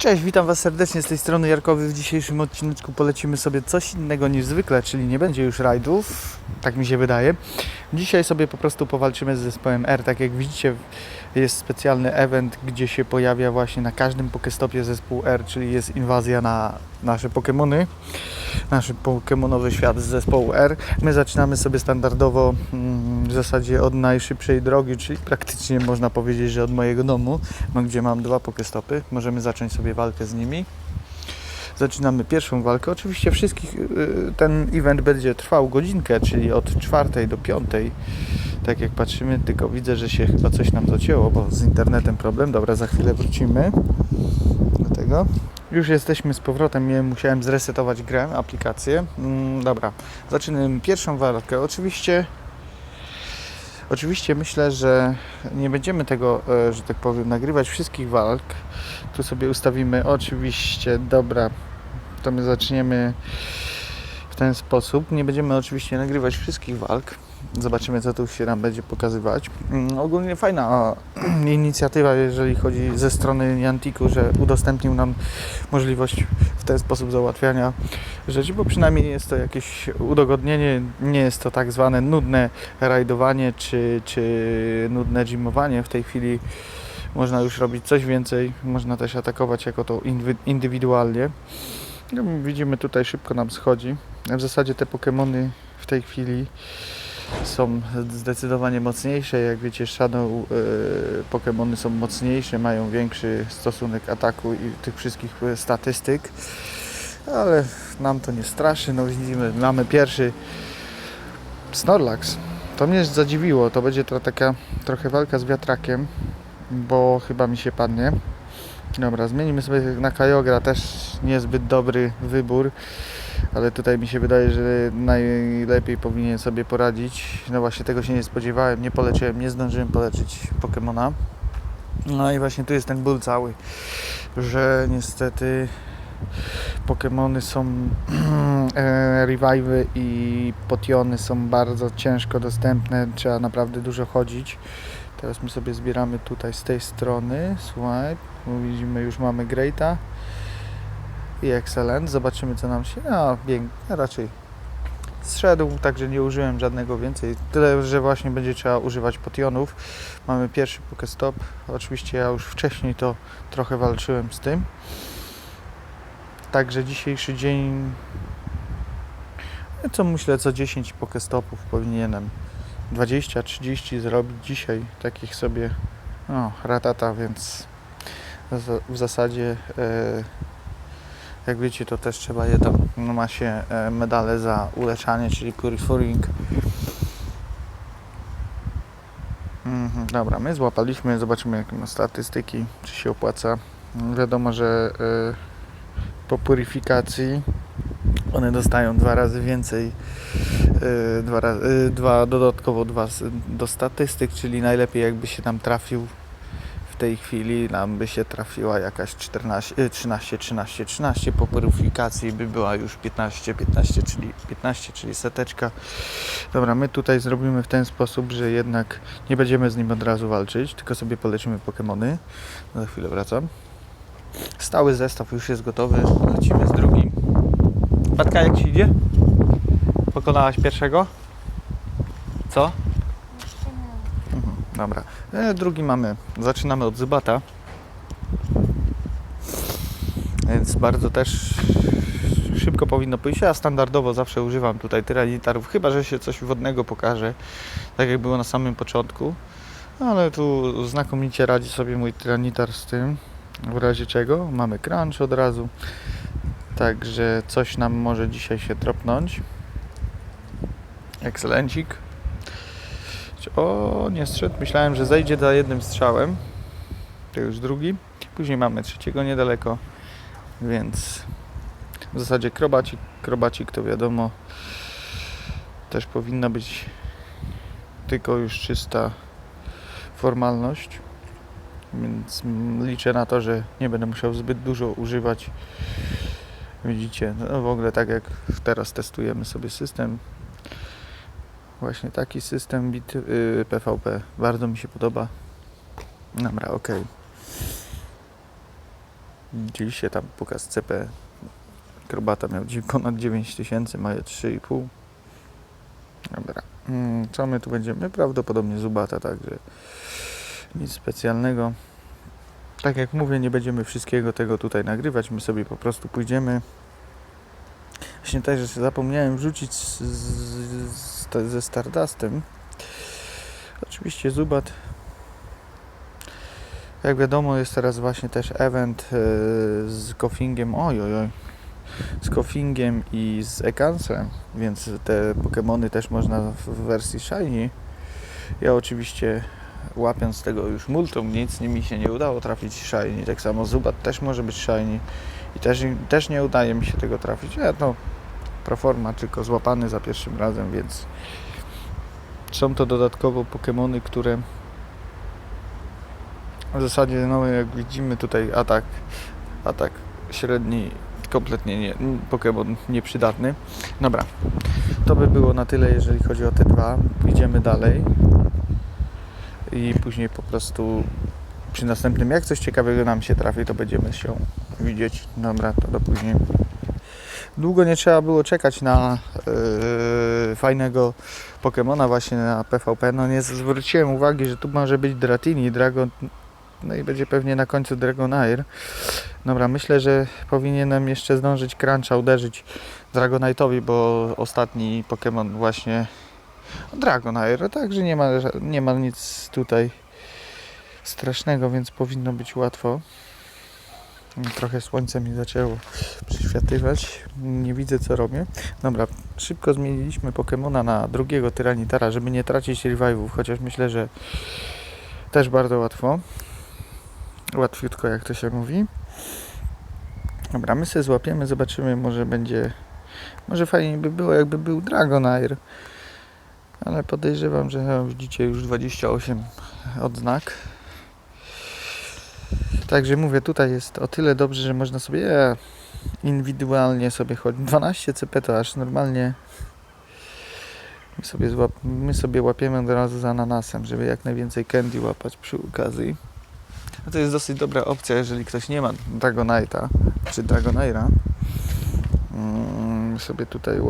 Cześć, witam Was serdecznie z tej strony Jarkowy. W dzisiejszym odcineczku polecimy sobie coś innego niż zwykle, czyli nie będzie już rajdów, tak mi się wydaje. Dzisiaj sobie po prostu powalczymy z zespołem R. Tak jak widzicie, jest specjalny event, gdzie się pojawia właśnie na każdym Pokestopie zespół R, czyli jest inwazja na nasze Pokémony, nasz Pokémonowy świat z zespołu R. My zaczynamy sobie standardowo mm, w zasadzie od najszybszej drogi, czyli praktycznie można powiedzieć, że od mojego domu, no, gdzie mam dwa Pokestopy. Możemy zacząć sobie walkę z nimi. Zaczynamy pierwszą walkę. Oczywiście wszystkich y, ten event będzie trwał godzinkę, czyli od czwartej do piątej. Tak jak patrzymy, tylko widzę, że się chyba coś nam docięło, bo z internetem problem. Dobra, za chwilę wrócimy do tego. Już jesteśmy z powrotem, musiałem zresetować grę, aplikację. Mm, dobra, zaczynamy pierwszą walkę. Oczywiście Oczywiście myślę, że nie będziemy tego, e, że tak powiem, nagrywać wszystkich walk. Tu sobie ustawimy oczywiście, dobra, to my zaczniemy w ten sposób. Nie będziemy oczywiście nagrywać wszystkich walk. Zobaczymy, co tu się nam będzie pokazywać. Mm, Ogólnie fajna inicjatywa, jeżeli chodzi ze strony Niantiku, że udostępnił nam możliwość w ten sposób załatwiania rzeczy, bo przynajmniej jest to jakieś udogodnienie, nie jest to tak zwane nudne rajdowanie czy, czy nudne gymowanie. W tej chwili można już robić coś więcej, można też atakować jako to indy- indywidualnie. No, widzimy tutaj szybko nam schodzi. W zasadzie te Pokémony w tej chwili są zdecydowanie mocniejsze. Jak wiecie, Shadow yy, Pokémony są mocniejsze, mają większy stosunek ataku i tych wszystkich e, statystyk. Ale nam to nie straszy. No widzimy, mamy pierwszy Snorlax. To mnie zadziwiło. To będzie to taka trochę walka z wiatrakiem, bo chyba mi się padnie. Dobra, zmienimy sobie na Kyogre, też niezbyt dobry wybór, ale tutaj mi się wydaje, że najlepiej powinien sobie poradzić. No właśnie tego się nie spodziewałem, nie poleczyłem, nie zdążyłem poleczyć Pokemona. No i właśnie tu jest ten ból cały, że niestety Pokemony są e, revive'y i potiony są bardzo ciężko dostępne, trzeba naprawdę dużo chodzić. Teraz my sobie zbieramy tutaj z tej strony, słuchaj, widzimy już mamy Greata i Excellent, zobaczymy co nam się, no bieg, raczej zszedł, także nie użyłem żadnego więcej, tyle, że właśnie będzie trzeba używać potionów. Mamy pierwszy Pokestop, oczywiście ja już wcześniej to trochę walczyłem z tym. Także dzisiejszy dzień, no co myślę, co 10 Pokestopów powinienem 20-30 zrobić dzisiaj takich sobie no, ratata, więc w- zasadzie e, jak wiecie to też trzeba je tam no, ma się e, medale za uleczanie, czyli purifying. Mhm, dobra, my złapaliśmy, zobaczymy jakie ma statystyki, czy się opłaca. Wiadomo, że e, po puryfikacji one dostają dwa razy więcej y, dwa, y, dwa dodatkowo dwa do statystyk, czyli najlepiej jakby się nam trafił tej chwili nam by się trafiła jakaś 14, y, 13, 13, 13 po puryfikacji by była już 15, 15, czyli 15, czyli seteczka. Dobra, my tutaj zrobimy w ten sposób, że jednak nie będziemy z nim od razu walczyć, tylko sobie poleczymy Pokemony. Za chwilę wracam. Stały zestaw już jest gotowy, lecimy z drugim. Patka, jak ci idzie? Pokonałaś pierwszego? Co? Dobra. E, drugi mamy. Zaczynamy od Zybata. Więc bardzo też szybko powinno pójść. Ja standardowo zawsze używam tutaj tyranitarów, chyba że się coś wodnego pokaże, tak jak było na samym początku. Ale tu znakomicie radzi sobie mój tyranitar z tym. W razie czego mamy crunch od razu. Także coś nam może dzisiaj się tropnąć. Ekscelencik. O, nie strzedł. Myślałem, że zejdzie za jednym strzałem. To już drugi. Później mamy trzeciego niedaleko. Więc w zasadzie krobacik, krobacik to wiadomo też powinna być tylko już czysta formalność. Więc liczę na to, że nie będę musiał zbyt dużo używać. Widzicie, no w ogóle tak jak teraz testujemy sobie system. Właśnie taki system bit yy, PvP bardzo mi się podoba. Dobra, okej. Widzieliście tam pokaz CP. Krobata miał ponad 9 tysięcy, mają 3,5. Dobra. Mm, Co my tu będziemy? Prawdopodobnie Zubata, także nic specjalnego. Tak jak mówię, nie będziemy wszystkiego tego tutaj nagrywać, my sobie po prostu pójdziemy. Właśnie też zapomniałem wrzucić z, z, ze Stardustem. Oczywiście Zubat. Jak wiadomo jest teraz właśnie też event e, z Koffingiem, oj oj z Koffingiem i z Ekansem, więc te Pokémony też można w wersji Shiny. Ja oczywiście łapiąc tego już multum, nic mi się nie udało trafić Shiny, tak samo Zubat też może być Shiny i też, też nie udaje mi się tego trafić, ja to proforma tylko złapany za pierwszym razem, więc są to dodatkowo Pokémony, które w zasadzie, no jak widzimy tutaj atak, atak średni, kompletnie nie, Pokémon nieprzydatny. Dobra, to by było na tyle, jeżeli chodzi o te dwa. Idziemy dalej i później po prostu przy następnym, jak coś ciekawego nam się trafi, to będziemy się widzieć. Dobra, to do później. Długo nie trzeba było czekać na yy, fajnego Pokemona właśnie na PvP. No nie zwróciłem uwagi, że tu może być Dratini, Dragon, no i będzie pewnie na końcu Dragonair. Dobra, myślę, że powinienem jeszcze zdążyć Cruncha uderzyć Dragonite'owi, bo ostatni Pokémon właśnie Dragonair, także nie ma, nie ma nic tutaj strasznego, więc powinno być łatwo. Trochę słońce mi zaczęło przyświatywać. Nie widzę co robię. Dobra, szybko zmieniliśmy Pokemona na drugiego Tyranitara, żeby nie tracić revive'ów, chociaż myślę, że też bardzo łatwo. Łatwiutko, jak to się mówi. Dobra, my sobie złapiemy, zobaczymy, może będzie... Może fajnie by było, jakby był Dragonair. Ale podejrzewam, że widzicie już 28 odznak. Także mówię, tutaj jest o tyle dobrze, że można sobie e, indywidualnie sobie chodzić. 12 CP to aż normalnie my sobie, złap, my sobie łapiemy od razu z ananasem, żeby jak najwięcej candy łapać przy okazji. A to jest dosyć dobra opcja, jeżeli ktoś nie ma Dragonite'a czy Dragonaira. Mm, sobie tutaj.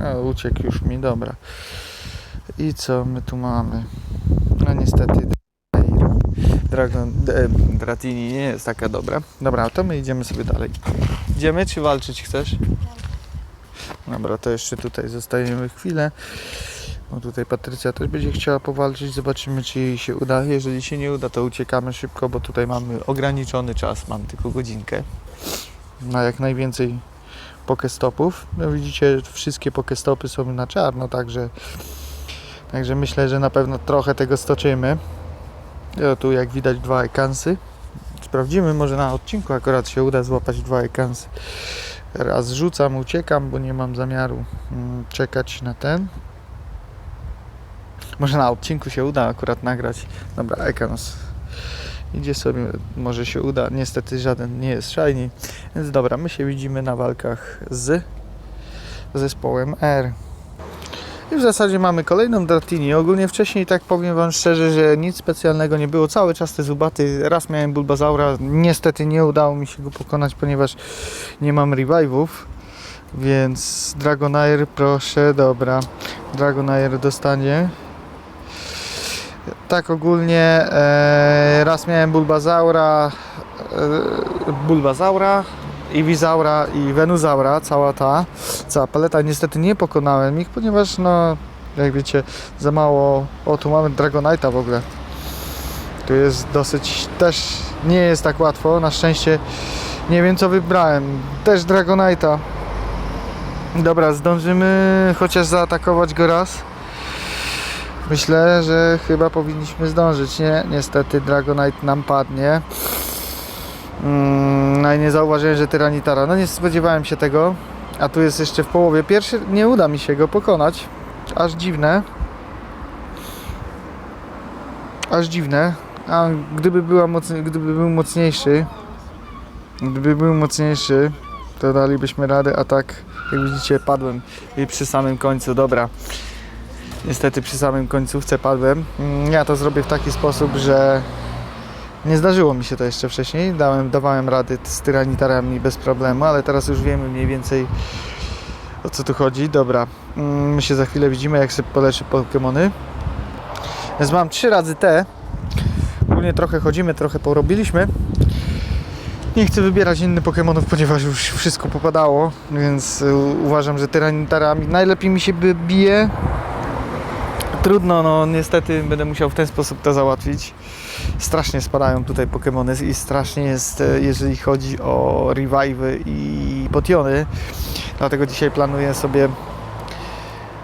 A, uciekł już mi, dobra. I co my tu mamy? No niestety Dragon, e, Dratini nie jest taka dobra. Dobra, to my idziemy sobie dalej. Idziemy czy walczyć chcesz? Dobra, to jeszcze tutaj zostajemy chwilę. Bo tutaj Patrycja też będzie chciała powalczyć. Zobaczymy, czy jej się uda. Jeżeli się nie uda, to uciekamy szybko, bo tutaj mamy ograniczony czas. Mam tylko godzinkę. Na jak najwięcej pokestopów. No widzicie, wszystkie pokestopy są na czarno, także, także myślę, że na pewno trochę tego stoczymy. O, tu jak widać dwa ekansy. Sprawdzimy, może na odcinku akurat się uda złapać dwa ekansy. Raz rzucam, uciekam, bo nie mam zamiaru mm, czekać na ten. Może na odcinku się uda akurat nagrać. Dobra, ekans. Idzie sobie, może się uda. Niestety żaden nie jest shiny. Więc dobra, my się widzimy na walkach z zespołem R. I w zasadzie mamy kolejną Dratini. Ogólnie wcześniej, tak powiem Wam szczerze, że nic specjalnego nie było. Cały czas te zubaty. Raz miałem Bulbazaura. Niestety nie udało mi się go pokonać, ponieważ nie mam revive'ów. Więc Dragonair, proszę, dobra. Dragonair dostanie. Tak ogólnie e, raz miałem Bulbazaura, e, Bulbazaura, Iwizaura i Venuzaura, cała ta, cała paleta. Niestety nie pokonałem ich, ponieważ no, jak wiecie, za mało, o tu mamy Dragonite'a w ogóle. Tu jest dosyć, też nie jest tak łatwo, na szczęście nie wiem co wybrałem, też Dragonite'a. Dobra, zdążymy chociaż zaatakować go raz. Myślę, że chyba powinniśmy zdążyć. Nie, niestety Dragonite nam padnie. Mm, no i nie zauważyłem, że Tyranitara. No nie spodziewałem się tego. A tu jest jeszcze w połowie. Pierwszy nie uda mi się go pokonać. Aż dziwne. Aż dziwne. A gdyby, była gdyby był mocniejszy, gdyby był mocniejszy, to dalibyśmy radę, a tak jak widzicie padłem i przy samym końcu, dobra. Niestety przy samym końcówce padłem. Mm, Ja to zrobię w taki sposób, że Nie zdarzyło mi się to jeszcze wcześniej. Dałem, dawałem rady z tyranitarami bez problemu, ale teraz już wiemy mniej więcej o co tu chodzi. Dobra, mm, my się za chwilę widzimy, jak sobie poleczy Pokémony. Więc mam trzy razy te. Ogólnie trochę chodzimy, trochę porobiliśmy. Nie chcę wybierać innych Pokémonów, ponieważ już wszystko popadało, więc y, uważam, że tyranitarami najlepiej mi się bije. Trudno, no niestety będę musiał w ten sposób to załatwić. Strasznie spadają tutaj Pokémony i strasznie jest, e, jeżeli chodzi o revive'y i potiony. Dlatego dzisiaj planuję sobie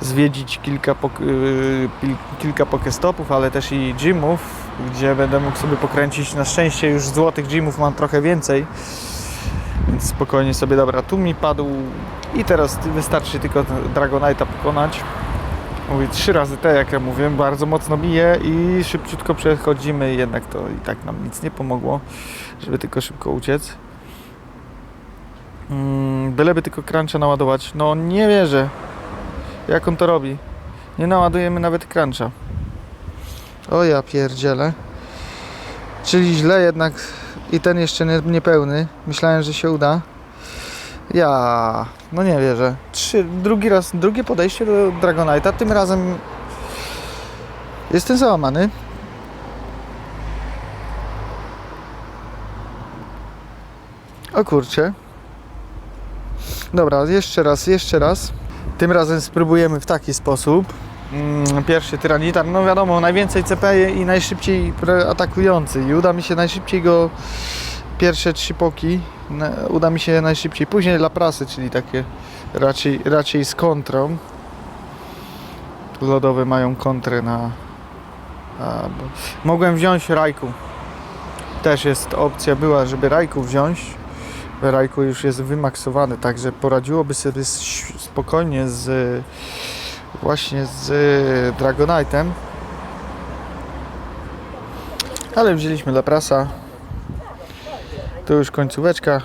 zwiedzić kilka, pil- kilka pokestopów, ale też i gymów, gdzie będę mógł sobie pokręcić. Na szczęście już złotych gymów mam trochę więcej, więc spokojnie sobie, dobra, tu mi padł i teraz wystarczy tylko Dragonite'a pokonać. Mówię trzy razy te, jak ja mówiłem, bardzo mocno bije i szybciutko przechodzimy, jednak to i tak nam nic nie pomogło, żeby tylko szybko uciec. Mm, byleby tylko cruncha naładować. No nie wierzę. Jak on to robi? Nie naładujemy nawet cruncha. O ja pierdzielę. Czyli źle jednak i ten jeszcze nie, niepełny. Myślałem, że się uda. Ja, no nie wierzę. Trzy, drugi raz, drugie podejście do Dragonite'a. Tym razem jestem załamany. O kurczę. Dobra, jeszcze raz, jeszcze raz. Tym razem spróbujemy w taki sposób. Mm, Pierwszy tyranitar, no wiadomo, najwięcej CP i najszybciej atakujący. I uda mi się najszybciej go pierwsze trzy poki uda mi się najszybciej. Później laprasy, czyli takie raczej, raczej z kontrą. Lodowe mają kontrę na. A. Mogłem wziąć Rajku. Też jest opcja była, żeby Rajku wziąć. Rajku już jest wymaksowany, także poradziłoby sobie spokojnie z właśnie z Dragonite'em. Ale wzięliśmy Laprasa. To już końcóweczka.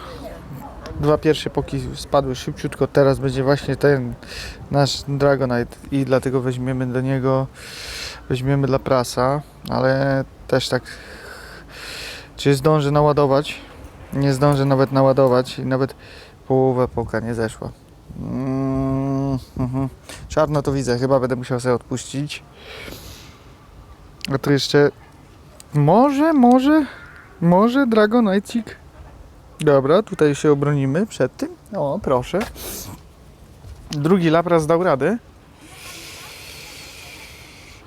Dwa pierwsze poki spadły szybciutko. Teraz będzie właśnie ten nasz Dragonite i dlatego weźmiemy do niego weźmiemy dla prasa, ale też tak czy zdążę naładować? Nie zdążę nawet naładować i nawet połowa poka nie zeszła. Mm, mhm. Czarno to widzę, chyba będę musiał sobie odpuścić. A tu jeszcze może, może, może Dragonite. Dobra, tutaj się obronimy przed tym. O, proszę. Drugi Lapras dał radę.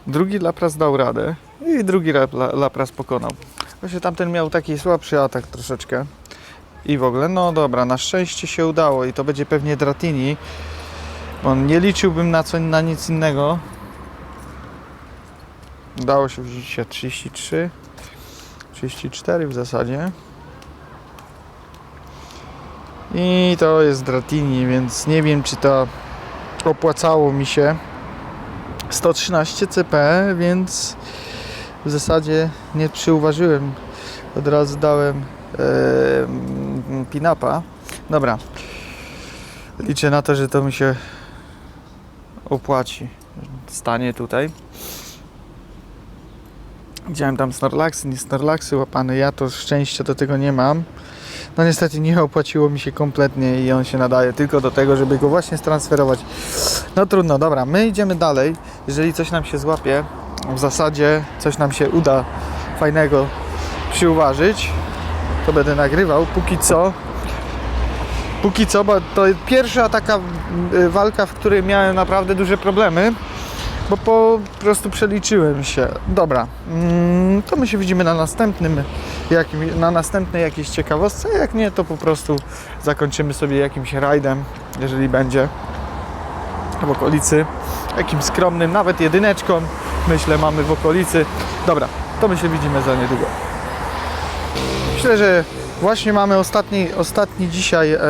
Drugi Lapras dał radę. I drugi Lap- La- Lapras pokonał. Właśnie tamten miał taki słabszy atak troszeczkę. I w ogóle, no dobra, na szczęście się udało i to będzie pewnie Dratini. Bo nie liczyłbym na, co, na nic innego. Udało się wziąć się 33. 34 w zasadzie. I to jest Dratini, więc nie wiem czy to opłacało mi się. 113 CP, więc w zasadzie nie przyuważyłem. Od razu dałem e, pinapa. Dobra. Liczę na to, że to mi się opłaci. Stanie tutaj. Widziałem tam Snorlaxy, nie Snorlaxy łapane. Ja to szczęścia do tego nie mam. No niestety nie opłaciło mi się kompletnie i on się nadaje tylko do tego, żeby go właśnie stransferować. No trudno, dobra, my idziemy dalej. Jeżeli coś nam się złapie, w zasadzie coś nam się uda fajnego przyuważyć, to będę nagrywał. Póki co, póki co, bo to pierwsza taka y, walka, w której miałem naprawdę duże problemy, bo po prostu przeliczyłem się. Dobra, mm, to my się widzimy na następnym, na następnej jakiejś ciekawostce. Jak nie, to po prostu zakończymy sobie jakimś rajdem, jeżeli będzie w okolicy, jakimś skromnym, nawet jedyneczką, myślę, mamy w okolicy. Dobra, to my się widzimy za niedługo. Myślę, że właśnie mamy ostatni, ostatni dzisiaj, e,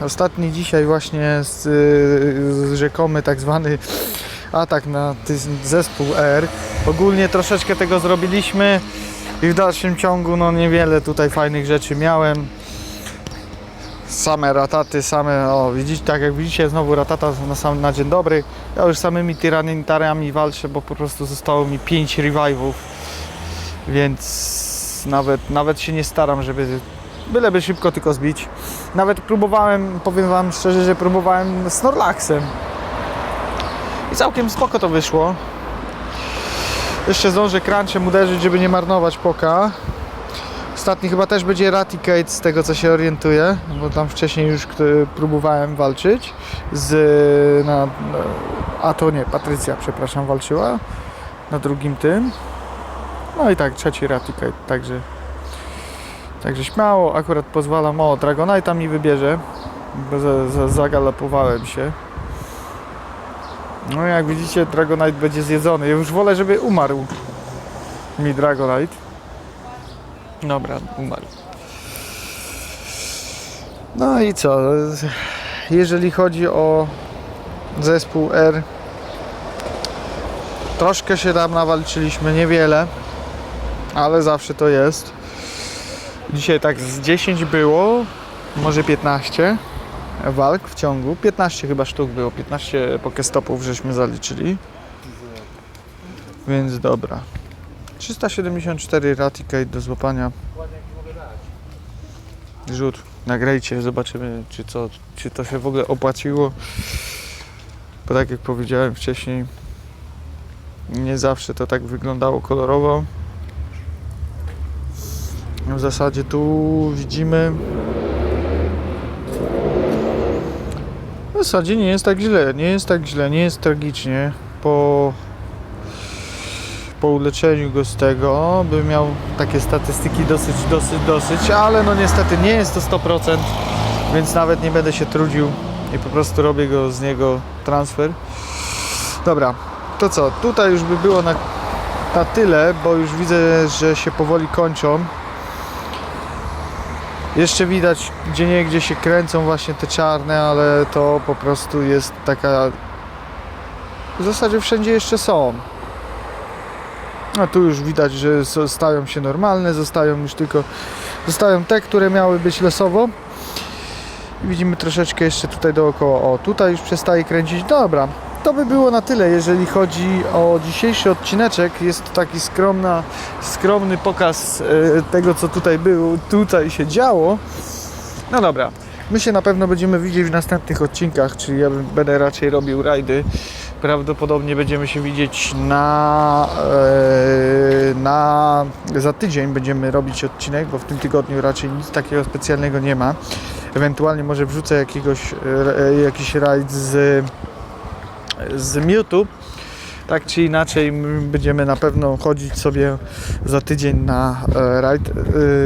ostatni dzisiaj właśnie z, z rzekomy tak zwany atak na zespół R. Ogólnie troszeczkę tego zrobiliśmy i w dalszym ciągu no niewiele tutaj fajnych rzeczy miałem. Same rataty, same, o widzicie, tak jak widzicie znowu ratata na sam na dzień dobry. Ja już samymi tyranitarami walczę, bo po prostu zostało mi 5 revive'ów, więc więc nawet, nawet się nie staram, żeby byleby szybko tylko zbić. Nawet próbowałem, powiem Wam szczerze, że próbowałem Snorlaxem. Całkiem spoko to wyszło. Jeszcze zdążę crunchen uderzyć, żeby nie marnować poka. Ostatni chyba też będzie Raticate z tego co się orientuję, bo tam wcześniej już próbowałem walczyć z... Na, a to nie, Patrycja, przepraszam, walczyła na drugim tym. No i tak, trzeci Raticate, także... Także śmiało, akurat pozwalam, o, Dragonite'a mi wybierze, bo za, za, zagalopowałem się. No jak widzicie, Dragonite będzie zjedzony. Ja już wolę, żeby umarł mi Dragonite. Dobra, umarł. No i co? Jeżeli chodzi o zespół R, troszkę się tam nawalczyliśmy, niewiele, ale zawsze to jest. Dzisiaj tak z 10 było, może 15 walk w ciągu. 15 chyba sztuk było, 15 pokestopów żeśmy zaliczyli. Więc dobra. 374 Raticate do złapania. Rzut. Nagrajcie, zobaczymy czy, co, czy to się w ogóle opłaciło. Bo tak jak powiedziałem wcześniej, nie zawsze to tak wyglądało kolorowo. W zasadzie tu widzimy w zasadzie nie jest tak źle, nie jest tak źle, nie jest tragicznie. Po, po uleczeniu go z tego by miał takie statystyki dosyć, dosyć, dosyć, ale no niestety nie jest to 100%, więc nawet nie będę się trudził i po prostu robię go z niego transfer. Dobra, to co, tutaj już by było na, na tyle, bo już widzę, że się powoli kończą. Jeszcze widać gdzie nie gdzie się kręcą właśnie te czarne, ale to po prostu jest taka. W zasadzie wszędzie jeszcze są. A tu już widać, że stają się normalne, zostają już tylko. Zostają te, które miały być losowo. I widzimy troszeczkę jeszcze tutaj dookoła. O, tutaj już przestaje kręcić. Dobra, to by było na tyle, jeżeli chodzi o dzisiejszy odcineczek. Jest to taki skromna, skromny pokaz e, tego, co tutaj było, tutaj się działo. No dobra, my się na pewno będziemy widzieć w następnych odcinkach, czyli ja będę raczej robił rajdy. Prawdopodobnie będziemy się widzieć na, e, na za tydzień będziemy robić odcinek, bo w tym tygodniu raczej nic takiego specjalnego nie ma. Ewentualnie może wrzucę jakiegoś, e, jakiś rajd z z YouTube. Tak czy inaczej, będziemy na pewno chodzić sobie za tydzień na e, rajd, e,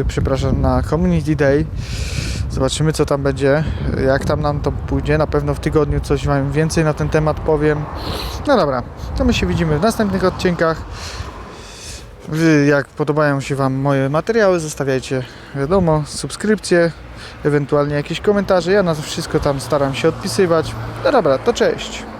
przepraszam, na Community Day. Zobaczymy, co tam będzie, jak tam nam to pójdzie. Na pewno w tygodniu coś Wam więcej na ten temat powiem. No dobra, to my się widzimy w następnych odcinkach. Wy, jak podobają się Wam moje materiały, zostawiajcie, wiadomo, subskrypcje, ewentualnie jakieś komentarze. Ja na to wszystko tam staram się odpisywać. No dobra, to cześć.